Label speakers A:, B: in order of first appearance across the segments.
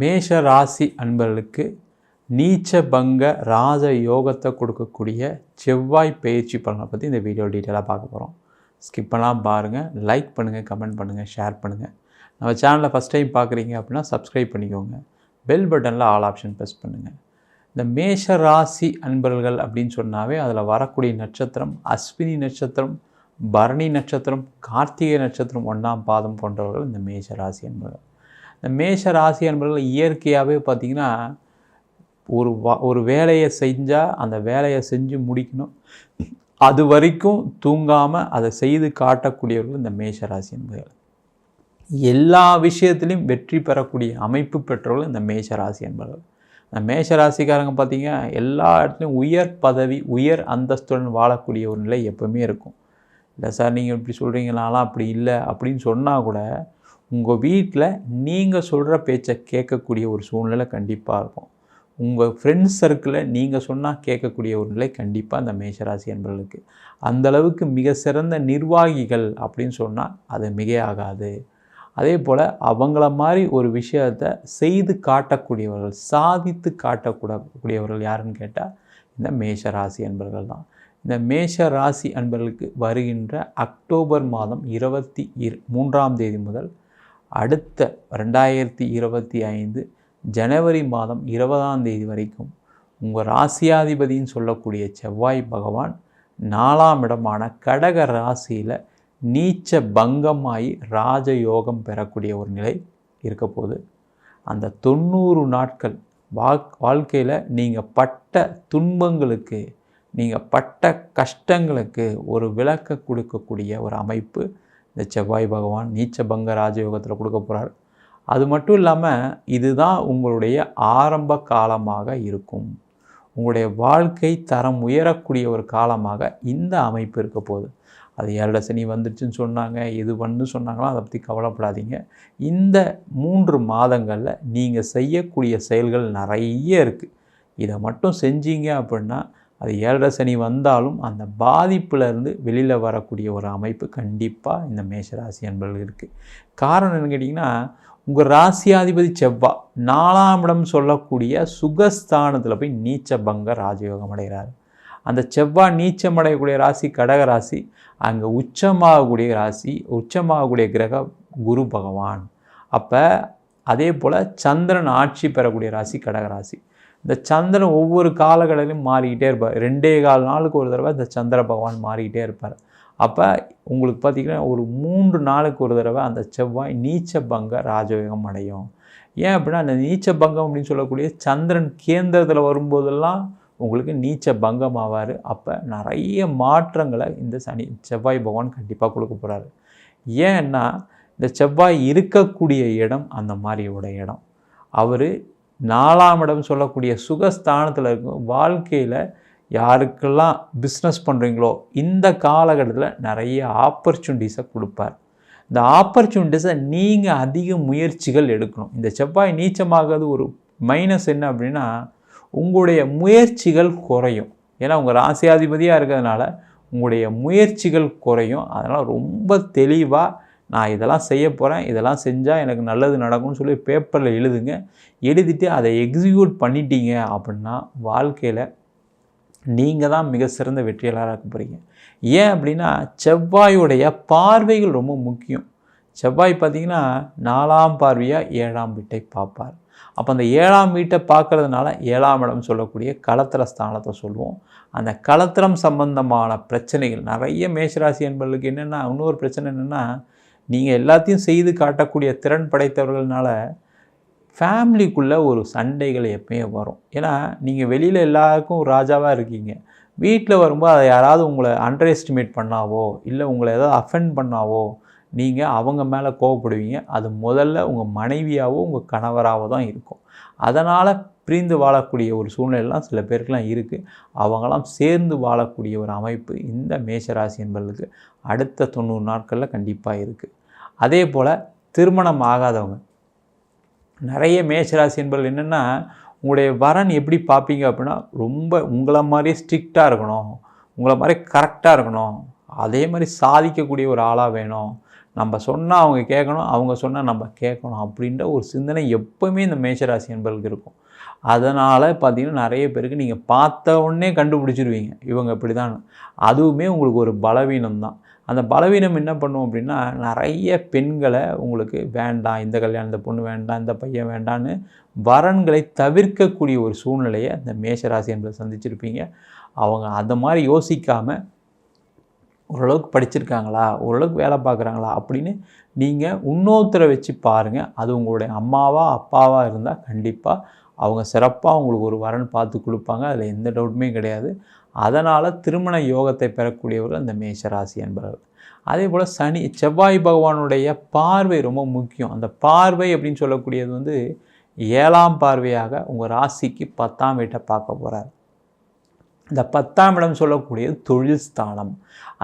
A: மேஷ ராசி அன்பர்களுக்கு நீச்ச பங்க ராஜ யோகத்தை கொடுக்கக்கூடிய செவ்வாய் பயிற்சி பலனை பற்றி இந்த வீடியோ டீட்டெயிலாக பார்க்க போகிறோம் ஸ்கிப் பண்ணலாம் பாருங்கள் லைக் பண்ணுங்கள் கமெண்ட் பண்ணுங்கள் ஷேர் பண்ணுங்கள் நம்ம சேனலில் ஃபஸ்ட் டைம் பார்க்குறீங்க அப்படின்னா சப்ஸ்கிரைப் பண்ணிக்கோங்க. பெல் பட்டனில் ஆல் ஆப்ஷன் ப்ரெஸ் பண்ணுங்கள் இந்த மேஷ ராசி அன்பர்கள் அப்படின்னு சொன்னாவே அதில் வரக்கூடிய நட்சத்திரம் அஸ்வினி நட்சத்திரம் பரணி நட்சத்திரம் கார்த்திகை நட்சத்திரம் ஒன்றாம் பாதம் கொண்டவர்கள் இந்த மேஷ ராசி அன்பர்கள். இந்த மேஷ ராசி அன்பர்கள் இயற்கையாகவே பார்த்திங்கன்னா ஒரு வா ஒரு வேலையை செஞ்சால் அந்த வேலையை செஞ்சு முடிக்கணும். அது வரைக்கும் தூங்காமல் அதை செய்து காட்டக்கூடியவர்கள் இந்த மேஷ ராசி என்பர்கள் எல்லா விஷயத்துலையும் வெற்றி பெறக்கூடிய அமைப்பு பெற்றவர்கள் இந்த மேஷ ராசி என்பர்கள் இந்த மேஷ ராசிக்காரங்க பார்த்தீங்க எல்லா இடத்துலையும் உயர் பதவி உயர் அந்தஸ்துடன் வாழக்கூடிய ஒரு நிலை எப்போவுமே இருக்கும். இல்லை சார் நீங்கள் இப்படி சொல்கிறீங்களாலாம் அப்படி இல்லை அப்படின்னு சொன்னால் கூட உங்கள் வீட்டில் நீங்கள் சொல்கிற பேச்சை கேட்கக்கூடிய ஒரு சூழ்நிலை கண்டிப்பாக இருக்கும். உங்கள் ஃப்ரெண்ட்ஸ் சர்க்கிளில் நீங்கள் சொன்னால் கேட்கக்கூடிய ஒரு நிலை கண்டிப்பாக அந்த மேஷராசி என்பவர்களுக்கு. அந்தளவுக்கு மிக சிறந்த நிர்வாகிகள் அப்படின்னு சொன்னால் அது மிகையாகாது. அதே போல் அவங்கள மாதிரி ஒரு விஷயத்தை செய்து காட்டக்கூடியவர்கள் சாதித்து காட்டக்கூடக்கூடியவர்கள் யாருன்னு கேட்டால் இந்த மேஷ ராசி அன்பர்கள் தான். இந்த மேஷ ராசி அன்பர்களுக்கு வருகின்ற அக்டோபர் மாதம் இருபத்தி இரு மூன்றாம் தேதி முதல் அடுத்த ரெண்டாயிரத்தி இருபத்தி ஐந்து ஜனவரி மாதம் இருபதாம் தேதி வரைக்கும் உங்கள் ராசியாதிபதின்னு சொல்லக்கூடிய செவ்வாய் பகவான் நாலாம் இடமான கடக ராசியில் நீச்ச பங்கமாகி ராஜயோகம் பெறக்கூடிய ஒரு நிலை இருக்க போகுது. அந்த தொண்ணூறு நாட்கள் வாழ் வாழ்க்கையில் நீங்கள் பட்ட துன்பங்களுக்கு நீங்கள் பட்ட கஷ்டங்களுக்கு ஒரு விளக்க கொடுக்கக்கூடிய ஒரு அமைப்பு இந்த செவ்வாய் பகவான் நீச்ச பங்க ராஜயோகத்தில் கொடுக்க போகிறார் அது மட்டும் இல்லாமல் இதுதான் உங்களுடைய ஆரம்ப காலமாக இருக்கும். உங்களுடைய வாழ்க்கை தரம் உயரக்கூடிய ஒரு காலமாக இந்த அமைப்பு இருக்க போகுது. அது ஏழரை சனி வந்துருச்சுன்னு சொன்னாங்க இது பண்ணு சொன்னாங்களோ அதை பற்றி கவலைப்படாதீங்க. இந்த மூன்று மாதங்களில் நீங்கள் செய்யக்கூடிய செயல்கள் நிறைய இருக்குது இதை மட்டும் செஞ்சீங்க அப்படின்னா அது ஏழரை சனி வந்தாலும் அந்த பாதிப்புலேருந்து வெளியில் வரக்கூடிய ஒரு அமைப்பு கண்டிப்பாக இந்த மேஷராசி அன்பர்கள் இருக்குது காரணம் என்னன்னு கேட்டிங்கன்னா உங்கள் ராசியாதிபதி செவ்வா நாலாம் இடம் சொல்லக்கூடிய சுகஸ்தானத்தில் போய் நீச்ச பங்க ராஜயோகம் அடைகிறார். அந்த செவ்வாய் நீச்சம் அடையக்கூடிய ராசி கடக ராசி அங்கே உச்சமாகக்கூடிய ராசி உச்சமாகக்கூடிய கிரக குரு பகவான். அப்போ அதே போல் சந்திரன் ஆட்சி பெறக்கூடிய ராசி கடகராசி இந்த சந்திரன் ஒவ்வொரு காலகட்டத்திலும் மாறிக்கிட்டே இருப்பார். ரெண்டே கால் நாளுக்கு ஒரு தடவை இந்த சந்திர பகவான் மாறிக்கிட்டே இருப்பார். அப்போ உங்களுக்கு பார்த்திங்கன்னா ஒரு மூன்று நாளுக்கு ஒரு தடவை அந்த செவ்வாய் நீச்ச பங்க ராஜயோகம் அடையும். ஏன் அப்படின்னா அந்த நீச்ச பங்கம் அப்படின்னு சொல்லக்கூடிய சந்திரன் கேந்திரத்தில் வரும்போதெல்லாம் உங்களுக்கு நீச்ச பங்கம் ஆவார். அப்போ நிறைய மாற்றங்களை இந்த சனி செவ்வாய் பகவான் கண்டிப்பாக கொடுக்க போகிறாரு ஏன்னா இந்த செவ்வாய் இருக்கக்கூடிய இடம் அந்த மாதிரியோட இடம். அவர் நாலாம் இடம் சொல்லக்கூடிய சுகஸ்தானத்தில் இருக்கும் வாழ்க்கையில் யாருக்கெல்லாம் பிஸ்னஸ் பண்ணுறீங்களோ இந்த காலகட்டத்தில் நிறைய ஆப்பர்ச்சுனிட்டிஸை கொடுப்பார். இந்த ஆப்பர்ச்சுனிட்டிஸை நீங்கள் அதிக முயற்சிகள் எடுக்கணும். இந்த செவ்வாய் நீச்சமாகிறது ஒரு மைனஸ் என்ன அப்படின்னா உங்களுடைய முயற்சிகள் குறையும். ஏன்னா உங்கள் ராசியாதிபதியாக இருக்கிறதுனால உங்களுடைய முயற்சிகள் குறையும். அதனால் ரொம்ப தெளிவாக நான் இதெல்லாம் செய்ய போகிறேன் இதெல்லாம் செஞ்சால் எனக்கு நல்லது நடக்கும்னு சொல்லி பேப்பரில் எழுதுங்க. எழுதிட்டு அதை எக்ஸிக்யூட் பண்ணிட்டீங்க அப்படின்னா வாழ்க்கையில் நீங்கள் தான் மிக சிறந்த வெற்றியாளராக இருக்க போகிறீங்க ஏன் அப்படின்னா செவ்வாயுடைய பார்வைகள் ரொம்ப முக்கியம். செவ்வாய் பார்த்திங்கன்னா நாலாம் பார்வையாக ஏழாம் வீட்டை பார்ப்பார். அப்போ அந்த ஏழாம் வீட்டை பார்க்கறதுனால ஏழாம் இடம் சொல்லக்கூடிய களத்திர ஸ்தானத்தை சொல்லுவோம் அந்த களத்திரம் சம்பந்தமான பிரச்சனைகள் நிறைய மேஷராசி என்பவர்களுக்கு என்னென்னா இன்னொரு பிரச்சனை என்னென்னா நீங்கள் எல்லாத்தையும் செய்து காட்டக்கூடிய திறன் படைத்தவர்கள்னால ஃபேமிலிக்குள்ளே ஒரு சண்டைகள் எப்பயும் வரும். ஏன்னா நீங்கள் வெளியில் எல்லாருக்கும் ராஜாவாக இருக்கீங்க. வீட்டில் வரும்போது அதை யாராவது உங்களை அண்டர் எஸ்டிமேட் பண்ணாவோ இல்லை உங்களை ஏதாவது அஃபெண்ட் பண்ணாவோ நீங்கள் அவங்க மேலே கோவப்படுவீங்க. அது முதல்ல உங்கள் மனைவியாவோ உங்கள் கணவராகவோ தான் இருக்கும். அதனால் பிரிந்து வாழக்கூடிய ஒரு சூழ்நிலைலாம் சில பேருக்கெலாம் இருக்குது அவங்களாம் சேர்ந்து வாழக்கூடிய ஒரு அமைப்பு இந்த மேஷராசி என்பவர்களுக்கு அடுத்த தொண்ணூறு நாட்களில் கண்டிப்பாக இருக்குது அதே போல் திருமணம் ஆகாதவங்க. நிறைய மேஷராசி என்பவர்கள் என்னென்னா உங்களுடைய வரன் எப்படி பார்ப்பீங்க அப்படின்னா ரொம்ப உங்களை மாதிரியே ஸ்ட்ரிக்டாக இருக்கணும். உங்களை மாதிரி கரெக்டாக இருக்கணும். அதே மாதிரி சாதிக்கக்கூடிய ஒரு ஆளாக வேணும். நம்ம சொன்னால் அவங்க கேட்கணும் அவங்க சொன்னால் நம்ம கேட்கணும் அப்படின்ற ஒரு சிந்தனை எப்போவுமே இந்த மேஷராசி என்பர்களுக்கு இருக்கும். அதனால் பார்த்தீங்கன்னா நிறைய பேருக்கு நீங்கள் பார்த்த உடனே கண்டுபிடிச்சிருவீங்க. இவங்க இப்படி தான் அதுவுமே உங்களுக்கு ஒரு பலவீனம் தான். அந்த பலவீனம் என்ன பண்ணும் அப்படின்னா நிறைய பெண்களை உங்களுக்கு வேண்டாம் இந்த கல்யாணம் இந்த பொண்ணு வேண்டாம் இந்த பையன் வேண்டான்னு வரன்களை தவிர்க்கக்கூடிய ஒரு சூழ்நிலையை இந்த மேஷராசி என்பதை சந்திச்சிருப்பீங்க. அவங்க அந்த மாதிரி யோசிக்காமல் ஓரளவுக்கு படிச்சிருக்காங்களா ஓரளவுக்கு வேலை பார்க்குறாங்களா அப்படின்னு நீங்கள் இன்னொருத்தரை வச்சு பாருங்கள் அது உங்களுடைய அம்மாவா அப்பாவாக இருந்தால் கண்டிப்பாக அவங்க சிறப்பாக உங்களுக்கு ஒரு வரன் பார்த்து கொடுப்பாங்க. அதில் எந்த டவுட்டுமே கிடையாது. அதனால் திருமண யோகத்தை பெறக்கூடியவர்கள் அந்த மேஷராசி என்பவர்கள் அதே போல் சனி செவ்வாய் பகவானுடைய பார்வை ரொம்ப முக்கியம். அந்த பார்வை அப்படின்னு சொல்லக்கூடியது வந்து ஏழாம் பார்வையாக உங்கள் ராசிக்கு பத்தாம் வீட்டை பார்க்க போகிறார் இந்த பத்தாம் இடம் சொல்லக்கூடியது தொழில் ஸ்தானம்.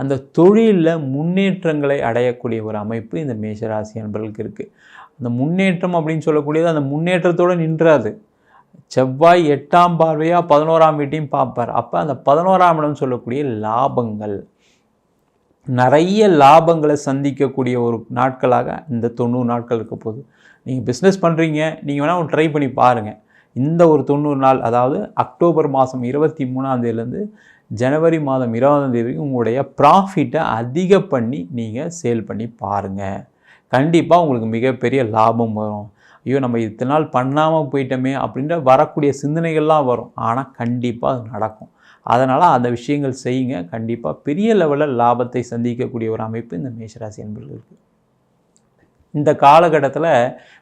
A: அந்த தொழிலில் முன்னேற்றங்களை அடையக்கூடிய ஒரு அமைப்பு இந்த மேஷராசி என்பர்களுக்கு இருக்குது அந்த முன்னேற்றம் அப்படின்னு சொல்லக்கூடியது அந்த முன்னேற்றத்தோடு நின்றாது. செவ்வாய் எட்டாம் பார்வையாக பதினோராம் வீட்டையும் பார்ப்பார். அப்போ அந்த பதினோராம் இடம் சொல்லக்கூடிய லாபங்கள். நிறைய லாபங்களை சந்திக்கக்கூடிய ஒரு நாட்களாக இந்த தொண்ணூறு நாட்கள் இருக்க போகுது. நீங்கள் பிஸ்னஸ் பண்ணுறீங்க நீங்கள் வேணால் ட்ரை பண்ணி பாருங்கள் இந்த ஒரு தொண்ணூறு நாள் அதாவது அக்டோபர் மாதம் இருபத்தி மூணாந்தேதியிலேருந்து ஜனவரி மாதம் இருபதாம் தேதி வரைக்கும் உங்களுடைய ப்ராஃபிட்டை அதிக பண்ணி நீங்கள் சேல் பண்ணி பாருங்கள் கண்டிப்பாக உங்களுக்கு மிகப்பெரிய லாபம் வரும். ஐயோ நம்ம இத்தனை நாள் பண்ணாமல் போயிட்டோமே அப்படின்ற வரக்கூடிய சிந்தனைகள்லாம் வரும். ஆனால் கண்டிப்பாக அது நடக்கும். அதனால் அந்த விஷயங்கள் செய்யுங்க. கண்டிப்பாக பெரிய லெவலில் லாபத்தை சந்திக்கக்கூடிய ஒரு அமைப்பு இந்த மேஷராசி என்பர்களுக்கு இந்த காலகட்டத்தில்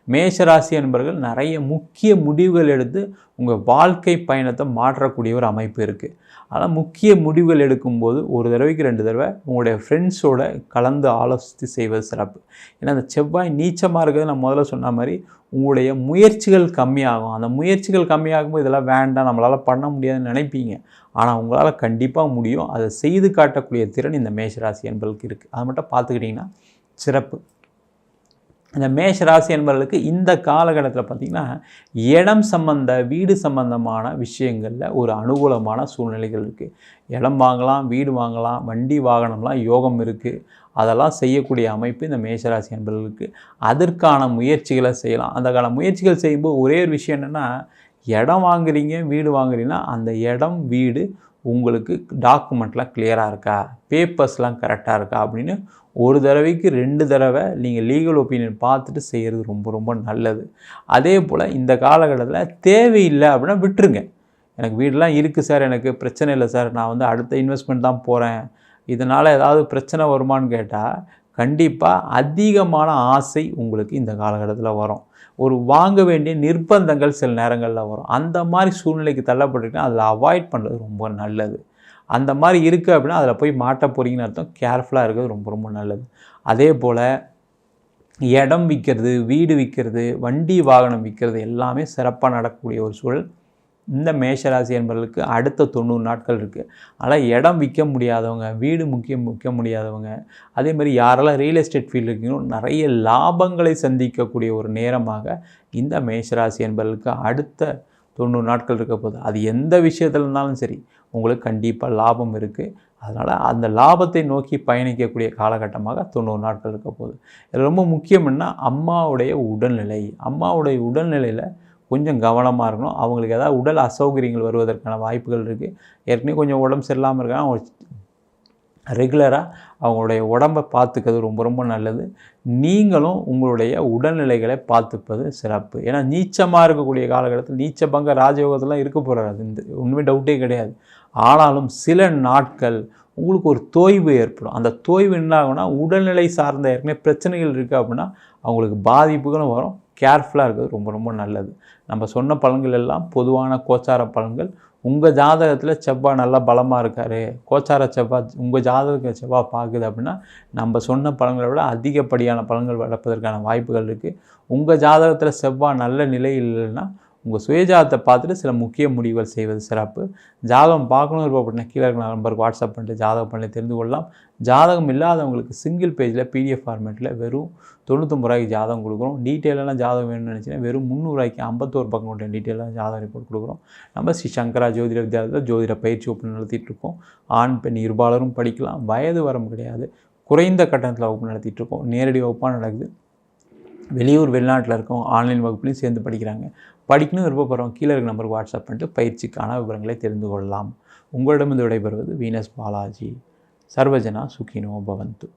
A: மேஷராசி என்பர்கள் நிறைய முக்கிய முடிவுகள் எடுத்து உங்கள் வாழ்க்கை பயணத்தை மாற்றக்கூடிய ஒரு அமைப்பு இருக்குது ஆனால் முக்கிய முடிவுகள் எடுக்கும்போது ஒரு தடவைக்கு ரெண்டு தடவை உங்களுடைய ஃப்ரெண்ட்ஸோட கலந்து ஆலோசித்து செய்வது சிறப்பு. ஏன்னா அந்த செவ்வாய் நீச்சமாக இருக்கிறது நான் முதல்ல சொன்ன மாதிரி உங்களுடைய முயற்சிகள் கம்மியாகும். அந்த முயற்சிகள் கம்மியாகும்போது இதெல்லாம் வேண்டாம் நம்மளால் பண்ண முடியாதுன்னு நினைப்பீங்க. ஆனால் உங்களால் கண்டிப்பாக முடியும். அதை செய்து காட்டக்கூடிய திறன் இந்த மேஷராசி என்பதற்கு இருக்குது அதை மட்டும் பார்த்துக்கிட்டிங்கன்னா சிறப்பு. இந்த மேஷ ராசி என்பவர்களுக்கு இந்த காலகட்டத்தில் பார்த்திங்கன்னா இடம் சம்பந்த வீடு சம்பந்தமான விஷயங்களில் ஒரு அனுகூலமான சூழ்நிலைகள் இருக்குது இடம் வாங்கலாம் வீடு வாங்கலாம் வண்டி வாகனம்லாம் யோகம் இருக்குது அதெல்லாம் செய்யக்கூடிய அமைப்பு இந்த மேஷராசி என்பவர்களுக்கு. அதற்கான முயற்சிகளை செய்யலாம். அந்த கால முயற்சிகள் செய்யும்போது ஒரே ஒரு விஷயம் என்னென்னா இடம் வாங்குறீங்க வீடு வாங்குறீங்கன்னா அந்த இடம் வீடு உங்களுக்கு டாக்குமெண்ட்லாம் கிளியராக இருக்கா? பேப்பர்ஸ்லாம் கரெக்டாக இருக்கா? அப்படின்னு ஒரு தடவைக்கு ரெண்டு தடவை நீங்கள் லீகல் ஒப்பீனியன் பார்த்துட்டு செய்கிறது ரொம்ப ரொம்ப நல்லது. அதே போல் இந்த காலகட்டத்தில் தேவையில்லை அப்படின்னா விட்டுருங்க. எனக்கு வீடெலாம் இருக்குது சார் எனக்கு பிரச்சனை இல்லை சார். நான் வந்து அடுத்த இன்வெஸ்ட்மெண்ட் தான் போகிறேன் இதனால் ஏதாவது பிரச்சனை வருமானு கேட்டால் கண்டிப்பாக அதிகமான ஆசை உங்களுக்கு இந்த காலகட்டத்தில் வரும். ஒரு வாங்க வேண்டிய நிர்பந்தங்கள் சில நேரங்களில் வரும். அந்த மாதிரி சூழ்நிலைக்கு தள்ளப்பட்டுக்கிட்டால் அதில் அவாய்ட் பண்ணுறது ரொம்ப நல்லது. அந்த மாதிரி இருக்குது அப்படின்னா அதில் போய் மாட்ட போகிறீங்கன்னு அர்த்தம். கேர்ஃபுல்லாக இருக்கிறது ரொம்ப ரொம்ப நல்லது. அதே போல் இடம் விற்கிறது வீடு விற்கிறது வண்டி வாகனம் விற்கிறது எல்லாமே சிறப்பாக நடக்கக்கூடிய ஒரு சூழல். இந்த மேஷராசி என்பவர்களுக்கு அடுத்த தொண்ணூறு நாட்கள் இருக்குது ஆனால் இடம் விற்க முடியாதவங்க வீடு முக்கியம் விற்க முடியாதவங்க அதே மாதிரி யாரெல்லாம் ரியல் எஸ்டேட் ஃபீல்டு இருக்கீங்களோ நிறைய லாபங்களை சந்திக்கக்கூடிய ஒரு நேரமாக இந்த மேஷராசி என்பவர்களுக்கு அடுத்த தொண்ணூறு நாட்கள் இருக்க போகுது. அது எந்த விஷயத்தில் இருந்தாலும் சரி உங்களுக்கு கண்டிப்பாக லாபம் இருக்குது அதனால் அந்த லாபத்தை நோக்கி பயணிக்கக்கூடிய காலகட்டமாக தொண்ணூறு நாட்கள் இருக்க போகுது. இது ரொம்ப முக்கியம்னா அம்மாவுடைய உடல்நிலை. அம்மாவுடைய உடல்நிலையில் கொஞ்சம் கவனமாக இருக்கணும். அவங்களுக்கு ஏதாவது உடல் அசௌகரியங்கள் வருவதற்கான வாய்ப்புகள் இருக்குது ஏற்கனவே கொஞ்சம் உடம்பு சரியில்லாமல் இருக்காங்க. ரெகுலராக அவங்களுடைய உடம்பை பார்த்துக்கிறது ரொம்ப ரொம்ப நல்லது. நீங்களும் உங்களுடைய உடல்நிலைகளை பார்த்துப்பது சிறப்பு. ஏன்னா நீச்சமாக இருக்கக்கூடிய காலகட்டத்தில் நீச்ச பங்க ராஜயோகத்தெல்லாம் இருக்க போகிறாரு இந்த ஒன்றுமே டவுட்டே கிடையாது. ஆனாலும் சில நாட்கள் உங்களுக்கு ஒரு தோய்வு ஏற்படும். அந்த தோய்வு என்ன ஆகும்னா உடல்நிலை சார்ந்த ஏற்கனவே பிரச்சனைகள் இருக்குது அப்படின்னா அவங்களுக்கு பாதிப்புகளும் வரும். கேர்ஃபுல்லாக இருக்கிறது ரொம்ப ரொம்ப நல்லது. நம்ம சொன்ன பலன்கள் எல்லாம் பொதுவான கோச்சார பலன்கள் உங்கள் ஜாதகத்தில் செவ்வாய் நல்லா பலமாக இருக்கார். கோச்சார செவ்வாய் உங்கள் ஜாதக செவ்வாய் பார்க்குது அப்படின்னா நம்ம சொன்ன பழங்களை விட அதிகப்படியான பழங்கள் வளர்ப்பதற்கான வாய்ப்புகள் இருக்குது உங்கள் ஜாதகத்தில் செவ்வாய் நல்ல நிலை இல்லைன்னா உங்கள் சுயஜாதத்தை பார்த்துட்டு சில முக்கிய முடிவுகள் செய்வது சிறப்பு. ஜாதகம் பார்க்கணும் விருப்பப்பட்ட கீழே இருக்கிற நம்பருக்கு வாட்ஸ்அப் பண்ணிட்டு ஜாதகம் பண்ணி தெரிந்து கொள்ளலாம். ஜாதகம் இல்லாதவங்களுக்கு சிங்கிள் பேஜில் பிடிஎஃப் ஃபார்மேட்டில் வெறும் தொண்ணூத்தொம்பது ரூபாய்க்கு ஜாதகம் கொடுக்குறோம். டீட்டெயிலான ஜாதகம் வேணும்னு நினச்சிங்கன்னா வெறும் முந்நூறுவாய்க்கு ஐம்பத்தோரு பக்கம் கொண்ட டீட்டெயிலாக ஜாதகம் ரிப்போர்ட் கொடுக்குறோம். நம்ம ஸ்ரீ சங்கரா ஜோதிட வித்யாலயத்தில் ஜோதிட பயிற்சி ஒப்பு நடத்திட்டு இருக்கோம். ஆண் பெண் இருபாலரும் படிக்கலாம். வயது வரம் கிடையாது. குறைந்த கட்டணத்தில் வகுப்பு நடத்திட்டு இருக்கோம். நேரடி வகுப்பாக நடக்குது. வெளியூர் வெளிநாட்டில் இருக்கவங்க ஆன்லைன் வகுப்புலையும் சேர்ந்து படிக்கிறாங்க. படிக்கணும் விருப்பப்படுறவங்க கீழே இருக்க நம்பருக்கு வாட்ஸ்அப் பண்ணிட்டு பயிற்சிக்கான விவரங்களை தெரிந்து கொள்ளலாம். உங்களிடமிருந்து விடைபெறுவது வீனஸ் பாலாஜி. சர்வஜனா சுகினோ பவந்து.